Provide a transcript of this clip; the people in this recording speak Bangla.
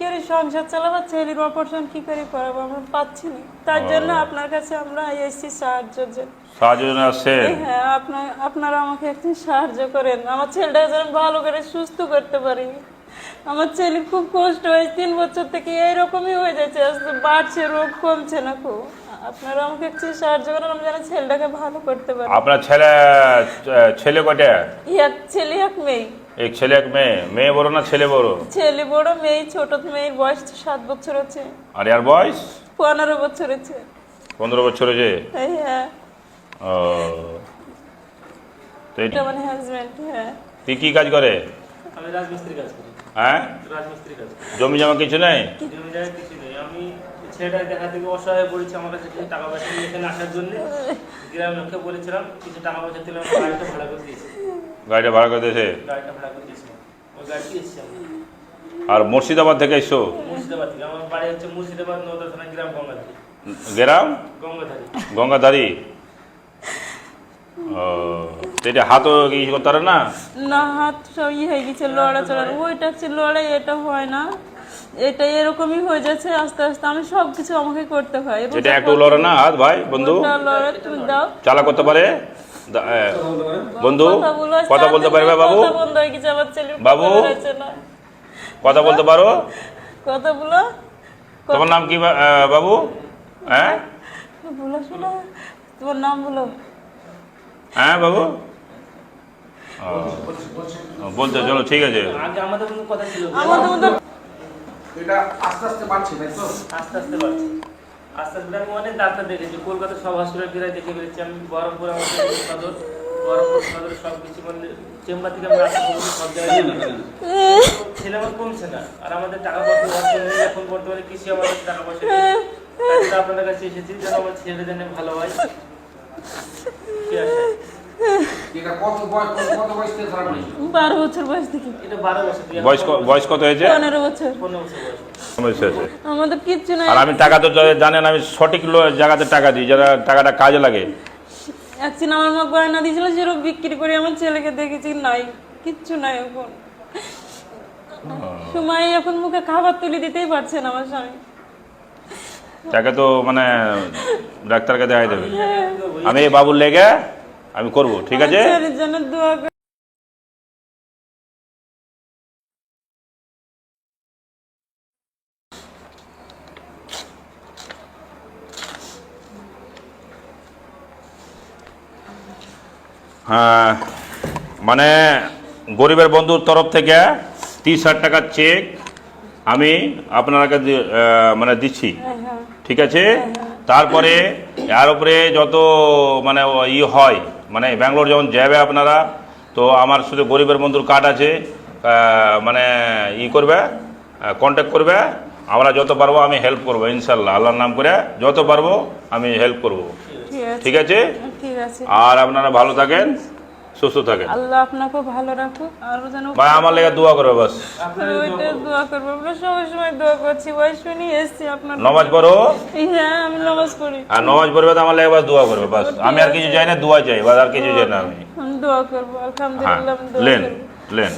করে সংসার চালাবো ছেলের অপারেশন কি করে করাবো আমরা পাচ্ছি না। তার জন্য আপনার কাছে আমরা এসেছি সাহায্যের জন্য। সাহায্য জন্য হ্যাঁ আপনার আপনারা আমাকে একটু সাহায্য করেন। আমার ছেলেটাকে যেন ভালো করে সুস্থ করতে পারি। আমার ছেলে খুব কষ্ট হয়েছে তিন বছর থেকে এইরকমই হয়ে যাচ্ছে। আস্তে বাড়ছে রোগ কমছে না খুব। আপনারা আমাকে একটু সাহায্য করেন আমি যেন ছেলেটাকে ভালো করতে পারি। আপনার ছেলে ছেলে কটা এক ছেলে এক মেয়ে। এক ছেলে এক মেয়ে মেয়ে বড় না ছেলে বড়? ছেলে বড় মেয়ে ছোট মেয়ের বয়স তো সাত বছর আছে। আর এর বয়স? পনেরো বছর আছে। পনেরো বছর হয়েছে এই হ্যাঁ। ও। তো এটা মানে হাজব্যান্ড হ্যাঁ। তুই কি কাজ করে? আমি রাজমিস্ত্রি কাজ করি। হ্যাঁ? রাজমিস্ত্রি কাজ জমি জমা কিছু নেই? জমি জায়গায় কিছু নেই। আমি ছেলেটার দেখা থেকে অসহায় পড়েছি আমার কাছে কিছু টাকা পয়সা নিয়ে এখানে আসার জন্য। গ্রামের লোককে বলেছিলাম কিছু টাকা পয়সা দিলাম গাড়িটা ভাড়া করে দিয়েছি। গাড়িটা ভাড়া করে দিয়েছে? আর মুর্শিদাবাদ থেকে এসছো? মুর্শিদাবাদ থেকে। আমার বাড়ি হচ্ছে মুর্শিদাবাদ নদর থানা গ্রাম গঙ্গাধারী। ও এটা হাতও কিছু করতে পারে না? না হাত সব ইয়ে হয়ে গেছে ওইটা হচ্ছে লড়াই এটা হয় না। এটা এরকমই হয়ে যাচ্ছে আস্তে আস্তে আমি সব কিছু আমাকে করতে হয়। এবং এটা একটু লড়ে না হাত ভাই বন্ধু। ওটা তুমি দাও। চালা করতে পারে? বন্ধু কথা বলতে পারবে বাবু? বন্ধ আমার ছেলে বাবু? না কথা বলতে পারো? কথাগুলো তোমার নাম কি বাবু? হ্যাঁ বলো শোনা তোমার নাম বলো। হ্যাঁ বাবু? বলতে চলো ঠিক আছে। আগে আমাদের কথা ছিল। না। আমাদের মতো এটা আস্তে আস্তে বাড়ছে তাই তো? আস্তে আস্তে বাড়ছে। আস্তে আস্তে আমি অনেক ডাক্তার দেখেছি। কলকাতা সব হসপিটাল ফিরে দেখে ফেলেছি। আমি বহরমপুর আমাদের সদর বহরমপুর সব কিছু মানে চেম্বার থেকে সব জায়গায় আমার কমছে না। আর আমাদের টাকা পয়সা এখন বর্তমানে কৃষি আমাদের টাকা পয়সা আপনাদের কাছে এসেছি, যেন আমার ছেলে ভালো হয়। কি আছে বারো বছর বয়স থেকে। বয়স কত হয়েছে? পনেরো বছর। পনেরো বছর বয়স। বয়স হয়েছে। আমাদের কিচ্ছু নাই। আর আমি টাকা তো জানেন আমি সঠিক লো- জায়গাতে টাকা দিই যারা টাকাটা কাজে লাগে। একদিন আমার মা গয়না দিয়েছিল সেরকম বিক্রি করে আমার ছেলেকে দেখেছি নাই কিচ্ছু নাই এখন। সময় এখন মুখে খাবার তুলে দিতেই পারছে না আমার স্বামী। তাকে তো মানে ডাক্তারকে দেখাই দেবে। আমি এই বাবুর লেগে আমি করব ঠিক আছে? জন্য দোয়া হ্যাঁ মানে গরিবের বন্ধুর তরফ থেকে তিরিশ হাজার টাকার চেক আমি আপনাকে মানে দিচ্ছি হ্যাঁ, হ্যাঁ। ঠিক আছে? তারপরে এর উপরে যত মানে ই হয় মানে ব্যাঙ্গালোর যখন যাবে আপনারা তো আমার শুধু গরিবের বন্ধুর কার্ড আছে মানে ই করবে কন্ট্যাক্ট করবে আমরা যত পারব আমি হেল্প করব ইনশাল্লাহ আল্লাহর নাম করে যত পারব আমি হেল্প করব। ঠিক আছে। আর আপনারা ভালো থাকেন। সুস্থ থাকেন। আল্লাহ আপনাকে ভালো রাখুক আর যেন ভাই আমার লেগে দোয়া করবে বাস। ওইটা দোয়া করব আমরা সবাই সময় দোয়া করছি। ভাই শুনি এসছি আপনার নামাজ পড়ো। হ্যাঁ আমি নামাজ পড়ি। আর নামাজ পড়বে তো আমার লেগে বাস দোয়া করবে বাস। আমি আর কিছু চাই না দোয়া চাই বাস আর কিছু চাই না আমি। দোয়া করব হ্যাঁ আলহামদুলিল্লাহ লেন লেন।